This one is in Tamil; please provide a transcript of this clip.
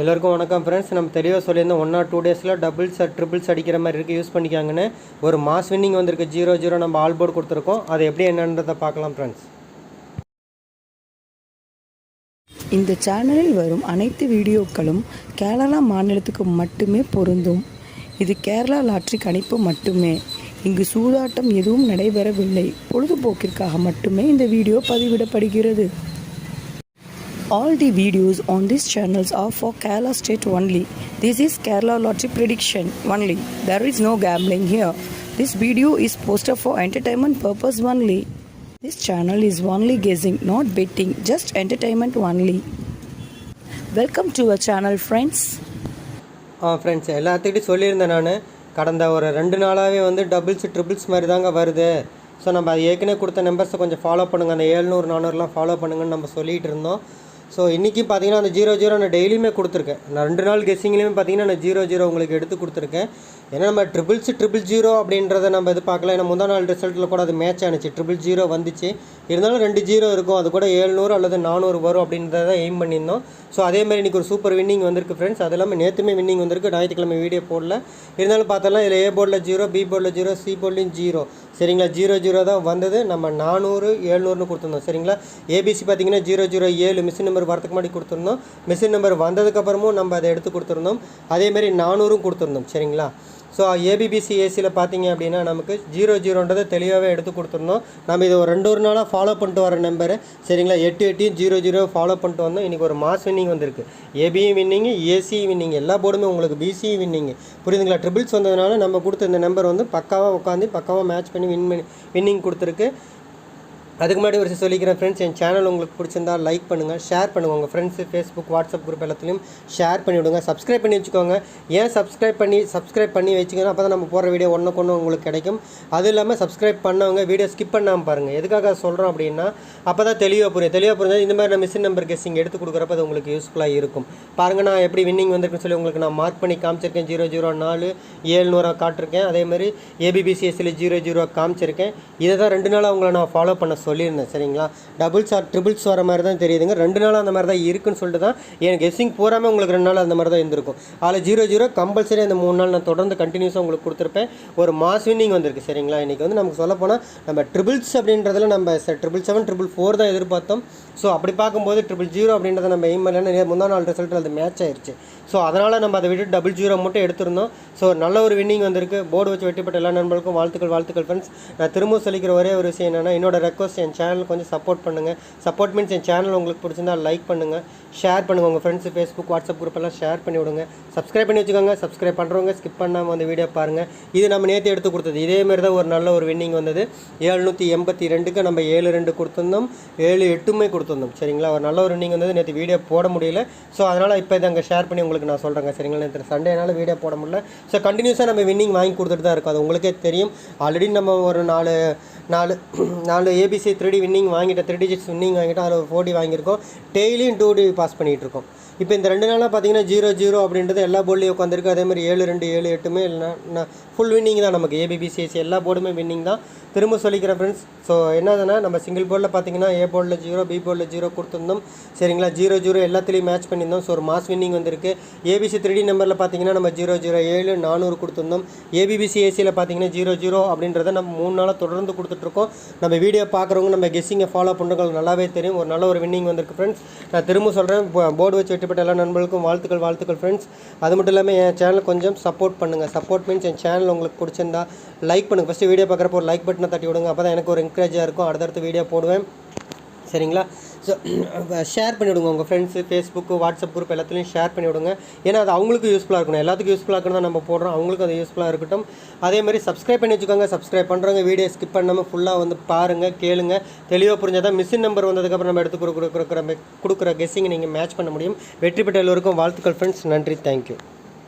எல்லாருக்கும் வணக்கம் ஃப்ரெண்ட்ஸ் நம்ம தெளிவாக சொல்லியிருந்தோம் ஒன் ஆர் டூ டேஸில் டபுள்ஸ் ட்ரிபிள்ஸ் அடிக்கிற மாதிரி இருக்குது யூஸ் பண்ணிக்காங்கன்னு. ஒரு மாஸ் வின்னிங் வந்திருக்கு ஜீரோ ஜீரோ நம்ம ஆல் போர்டு கொடுத்துருக்கோம். அது எப்படி என்னன்றதை பார்க்கலாம் ஃப்ரெண்ட்ஸ் இந்த சேனலில் வரும் அனைத்து வீடியோக்களும் கேரளா மாநிலத்துக்கு மட்டுமே பொருந்தும். இது கேரளா லாட்ரி கணிப்பு மட்டுமே. இங்கு சூதாட்டம் எதுவும் நடைபெறவில்லை. பொழுதுபோக்கிற்காக மட்டுமே இந்த வீடியோ பதிவிடப்படுகிறது. All the videos on these channels are for Kerala state only. This is Kerala lottery prediction only. There is no gambling here. This video is posted for entertainment purpose only. This channel is only guessing, not betting, just entertainment only. Welcome to our channel, friends. ஆ ஃப்ரெண்ட்ஸ் எல்லாத்துக்கிட்டையும் சொல்லியிருந்தேன் நான் கடந்த ஒரு ரெண்டு நாளாகவே வந்து டபுள்ஸ் ட்ரிபிள்ஸ் மாதிரி தாங்க வருது ஸோ நம்ம அது ஏற்கனவே கொடுத்த நம்பர்ஸை கொஞ்சம் ஃபாலோ பண்ணுங்கள் அந்த ஏழ்நூறு நானூறுலாம் ஃபாலோ பண்ணுங்கன்னு நம்ம சொல்லிகிட்டு இருந்தோம் ஸோ இன்றைக்கி பார்த்தீங்கன்னா அந்த ஜீரோ ஜீரோ நான் டெய்லியுமே கொடுத்துருக்கேன். நான் ரெண்டு நாள் கெஸ்ஸிங்லேயுமே பார்த்தீங்கன்னா நான் ஜீரோ ஜீரோ உங்களுக்கு எடுத்து கொடுத்துருக்கேன். ஏன்னா நம்ம ட்ரிபிள்ஸ் ட்ரிபிள் ஜீரோ அப்படின்றத நம்ம இது பார்க்கல. ஏன்னா முந்தா நாள் ரிசல்ட்டில் கூட அது மேட்ச் ஆனிச்சு. ட்ரிபிள் ஜீரோ வந்துச்சு. இருந்தாலும் ரெண்டு ஜீரோ இருக்கும். அது கூட ஏழ்நூறு அல்லது நானூறு வரும் அப்படின்றத எய்ம் பண்ணியிருந்தோம். ஸோ அதேமாதிரி இன்றைக்கி ஒரு சூப்பர் வின்னிங் வந்திருக்கு ஃப்ரெண்ட்ஸ் அது இல்லாமல் நேற்றுமே வின்னிங் வந்திருக்கு. ஞாயிற்றுக்கிழமை வீடியோ போடல. இருந்தாலும் பார்த்தலாம் இதில் ஏ போர்டில் ஜீரோ பி போர்டில் ஜீரோ சி போர்ட்லேயும் ஜீரோ சரிங்களா? ஜீரோ ஜீரோ தான் வந்தது. நம்ம நானூறு ஏழ்நூறுனு கொடுத்துருந்தோம். சரிங்களா? ஏபிசி பார்த்தீங்கன்னா ஜீரோ ஜீரோ ஏழு. மிஷின் நம்பர் வரதுக்கு முன்னாடி கொடுத்துருந்தோம். மிஷின் நம்பர் வந்ததுக்கப்புறமும் நம்ம அதை எடுத்து கொடுத்துருந்தோம். அதேமாரி நானூறும் கொடுத்துருந்தோம். சரிங்களா? ஸோ ஏபிபிசி ஏசியில் பார்த்தீங்க அப்படின்னா நமக்கு ஜீரோ ஜீரோன்றதை தெளிவாகவே எடுத்து கொடுத்துருந்தோம் நம்ம இது ஒரு ரெண்டு ஒரு நாளாக ஃபாலோ பண்ணிட்டு வர நம்பரு சரிங்களா? எட்டு எட்டையும் ஜீரோ ஜீரோ ஃபாலோ பண்ணிட்டு வந்தோம். இன்றைக்கி ஒரு மாஸ் வின்னிங் வந்திருக்கு. ஏபியும் வின்னிங் ஏசி வின்னிங் எல்லா போர்டுமே உங்களுக்கு பிசி வின்னிங் புரியுதுங்களா? ட்ரிபிள்ஸ் வந்ததுனால நம்ம கொடுத்த இந்த நம்பர் வந்து பக்காவாக உட்காந்து பக்காவாக மேட்ச் பண்ணி வின் பண்ணி வின்னிங் கொடுத்துருக்கு. அதுக்கு முன்னாடி ஒரு விஷயம் சொல்லிக்கிறேன் ஃப்ரெண்ட்ஸ் என் சேனல் உங்களுக்கு பிடிச்சிருந்தா லைக் பண்ணுங்கள் ஷேர் பண்ணுங்கள் உங்கள் ஃப்ரெண்ட்ஸு ஃபேஸ்புக் வாட்ஸ்அப் குரூப் எல்லாத்துலேயும் ஷேர் பண்ணிவிடுங்க சப்ஸ்கிரைப் பண்ணி வச்சுக்கோங்க. ஏன் சப்ஸ்கிரைப் பண்ணி சப்ஸ்கிரைப் பண்ணி வச்சுக்கணும் அப்போ தான் நம்ம போகிற வீடியோ ஒன்றுக்கு ஒன்று உங்களுக்கு கிடைக்கும். அது இல்லாமல் சப்ஸ்கிரைப் பண்ணவங்க வீடியோ ஸ்கிப் பண்ணாமல் பாருங்கள் எதுக்காக சொல்கிறோம் அப்படின்னா அப்போ தான் தெளிவாக புரியும். தெளிவாக புரிஞ்சா இந்த மாதிரி நான் மிஷின் நம்பர் கெஸ்ஸிங் எடுத்து கொடுக்குறப்ப அது உங்களுக்கு யூஸ்ஃபுல்லாக இருக்கும். பாருங்கள் நான் எப்படி வின்னிங் வந்திருக்குன்னு சொல்லி உங்களுக்கு நான் மார்க் பண்ணி காமிச்சிருக்கேன். ஜீரோ ஜீரோ நாலு ஏழ்நூறுவா காட்டிருக்கேன். அதே மாதிரி ஏபிபிசிஎஸ்சியில் ஜீரோ ஜீரோ காமிச்சிருக்கேன். இதை தான் ரெண்டு நாளாக உங்களை நான் ஃபாலோ பண்ண சொல்லியிருந்தேன் சரிங்களா? டபுள்ஸ் ஆர் ட்ரிபிள்ஸ் வர மாதிரி தான் தெரியுதுங்க. ரெண்டு நாள் அந்த மாதிரி தான் இருக்குன்னு சொல்லிட்டு தான் எனக்கு கெஸ்ஸிங் போகாமல் உங்களுக்கு ரெண்டு நாள் அந்த மாதிரி தான் இருந்திருக்கும். அதில் ஜீரோ ஜீரோ கம்பல்சரி அந்த மூணு நாள் நான் தொடர்ந்து கண்டினியூஸாக உங்களுக்கு கொடுத்துருப்பேன். ஒரு மாஸ் வின்னிங் வந்திருக்கு சரிங்களா? இன்றைக்கி வந்து நமக்கு சொல்ல போனால் நம்ம ட்ரிபிள்ஸ் அப்படின்றதுல நம்ம ட்ரிபிள் செவன் ட்ரிபிள் ஃபோர் தான் எதிர்பார்த்தோம். ஸோ அப்படி பார்க்கும்போது ட்ரிபிள் ஜீரோ அப்படின்றத நம்ம எய்ம் பண்ணல முந்தா நாள் ரிசல்ட் அது மேட்ச் ஆயிடுச்சு ஸோ அதனால் நம்ம அதை விட்டு டபுள் ஜீரோ மட்டும் எடுத்திருந்தோம். ஸோ நல்ல ஒரு வின்னிங் வந்திருக்கு. போர்டு வச்சு வெட்டிப்பட்ட எல்லா நண்பர்களுக்கும் வாழ்த்துக்கள் வாழ்த்துக்கள் ஃப்ரெண்ட்ஸ் நான் திரும்ப சொல்லிக்கிற ஒரே ஒரு விஷயம் என்னென்னா என்னோட ரெக்வஸ்ட் என் சேனல் கொஞ்சம் சப்போர்ட் பண்ணுங்கள் சப்போர்ட் மீன்ஸ் என் சேனல் உங்களுக்கு பிடிச்சிருந்தா லைக் பண்ணுங்கள் ஷேர் பண்ணுங்கள் உங்கள் ஃப்ரெண்ட்ஸ் ஃபேஸ்புக் வாட்ஸ்அப் குரூப்பெல்லாம் ஷேர் பண்ணி விடுங்க. சப்ஸ்கிரைப் பண்ணி வச்சுக்கோங்க. சப்ஸ்கிரைப் பண்ணுறவங்க ஸ்கிப் பண்ணாமல் அந்த வீடியோ பாருங்கள் இது நம்ம நேற்று எடுத்து கொடுத்தது. இதே மாதிரி தான் ஒரு நல்ல ஒரு வின்னிங் வந்தது. ஏழ்நூற்றி எண்பத்தி ரெண்டுக்கு நம்ம ஏழு ரெண்டு கொடுத்துருந்தோம். ஏழு எட்டுமே கொடுத்துருந்தோம். சரிங்களா? ஒரு நல்ல ஒரு வின்னிங் வந்தது. நேற்று வீடியோ போட முடியல. ஸோ அதனால் இப்போ இதை அங்கே ஷேர் பண்ணி உங்களுக்கு நான் சொல்கிறேங்க சரிங்களா? நேற்று சண்டேனால வீடியோ போட முடியல. ஸோ கண்டினியூஸாக நம்ம வின்னிங் வாங்கி கொடுத்துட்டு தான் இருக்கும். அது உங்களுக்கே தெரியும். ஆல்ரெடி நம்ம ஒரு நாலு நாலு நாலு ஏபிசி த்ரீ வின்னிங் வாங்கிட்டேன் த்ரீ டிஜிட்ஸ் வின்னிங் வாங்கிட்டோம் அதில் ஒரு ஃபோர் டி வாங்கியிருக்கோம். டெய்லியும் டூ டி பாஸ் பண்ணிகிட்டு இருக்கோம் இப்போ இந்த ரெண்டு நாளாக பார்த்தீங்கன்னா ஜீரோ ஜீரோ அப்படின்றது எல்லா போர்ட்லேயும் உட்காந்துருக்கு அதே மாதிரி ஏழு ரெண்டு ஏழு எட்டுமே இல்லைனா ஃபுல் வின்னிங் தான் நமக்கு. ஏபிபிசிஎஸ்சி எல்லா போர்டுமே வின்னிங் தான். திரும்ப சொல்லிக்கிறேன் ஃப்ரெண்ட்ஸ் ஸோ என்னதுன்னா நம்ம சிங்கிள் போர்டில் பார்த்தீங்கன்னா ஏ போர்டில் ஜீரோ பி போர்டில் ஜீரோ கொடுத்துருந்தோம். சரிங்களா? ஜீரோ ஜீரோ எல்லாத்துலேயும் மேட்ச் பண்ணியிருந்தோம். ஸோ ஒரு மாஸ் வின்னிங் வந்திருக்கு. ஏபிசி த்ரீ நம்பரில் பார்த்தீங்கன்னா நம்ம ஜீரோ ஜீரோ ஏழு நானூறு கொடுத்துருந்தோம். ஏபிபிசி ஏசியில் பார்த்தீங்கன்னா ஜீரோ ஜீரோ அப்படின்றத நம்ம மூணு நாளாக தொடர்ந்து கொடுத்துட்ருக்கோம் நம்ம வீடியோ பார்க்குறவங்க நம்ம கெஸ்ஸிங்கை ஃபாலோ பண்ணுறவங்களுக்கு நல்லாவே தெரியும். ஒரு நல்ல ஒரு வின்னிங் வந்திருக்கு ஃப்ரெண்ட்ஸ் நான் திரும்ப சொல்கிறேன் போர்டு வச்சு வெட்டிப்பட்ட எல்லா நண்பர்களுக்கும் வாழ்த்துக்கள் வாழ்த்துக்கள் ஃப்ரெண்ட்ஸ் அது மட்டும் இல்லாமல் என் சேனல் கொஞ்சம் சப்போர்ட் பண்ணுங்கள் சப்போர்ட் மீன்ஸ் என் சேனல் உங்களுக்கு பிடிச்சிருந்தா லைக் பண்ணுங்கள் ஃபஸ்ட்டு வீடியோ பார்க்குறப்போ ஒரு லைக் பட்டனை தட்டி விடுங்க. அப்போ தான் எனக்கு ஒரு என்கரேஜாக இருக்கும். அடுத்தடுத்து வீடியோ போடுவேன். சரிங்களா? ஸோ ஷேர் பண்ணிவிடுங்க. உங்கள் ஃப்ரெண்ட்ஸு ஃபேஸ்புக்கு வாட்ஸ்அப் குரூப் எல்லாத்துலேயும் ஷேர் பண்ணிவிடுங்க. ஏன்னா அது அவங்களுக்கு யூஸ்ஃபுல்லாக இருக்கணும். எல்லாத்துக்கும் யூஸ்ஃபுல்லாக இருக்கணும் தான் நம்ம போடுறோம். அவங்களுக்கும் அது யூஸ்ஃபுல்லாக இருக்கட்டும். அதே மாதிரி சப்ஸ்கிரைப் பண்ணி வச்சுக்கோங்க. சப்ஸ்கிரைப் பண்ணுறவங்க வீடியோ ஸ்கிப் பண்ணாமல் ஃபுல்லாக வந்து பாருங்கள் கேளுங்க. தெளிவாக புரிஞ்சால் தான் மிஷின் நம்பர் வந்ததுக்கப்புறம் நம்ம எடுத்து கொடுக்குற கொடுக்குற கொடுக்குற கெஸ்ஸிங் நீங்கள் மேட்ச் பண்ண முடியும். வெற்றி பெற்ற எல்லோருக்கும் வாழ்த்துக்கள் ஃப்ரெண்ட்ஸ் நன்றி. தேங்க்யூ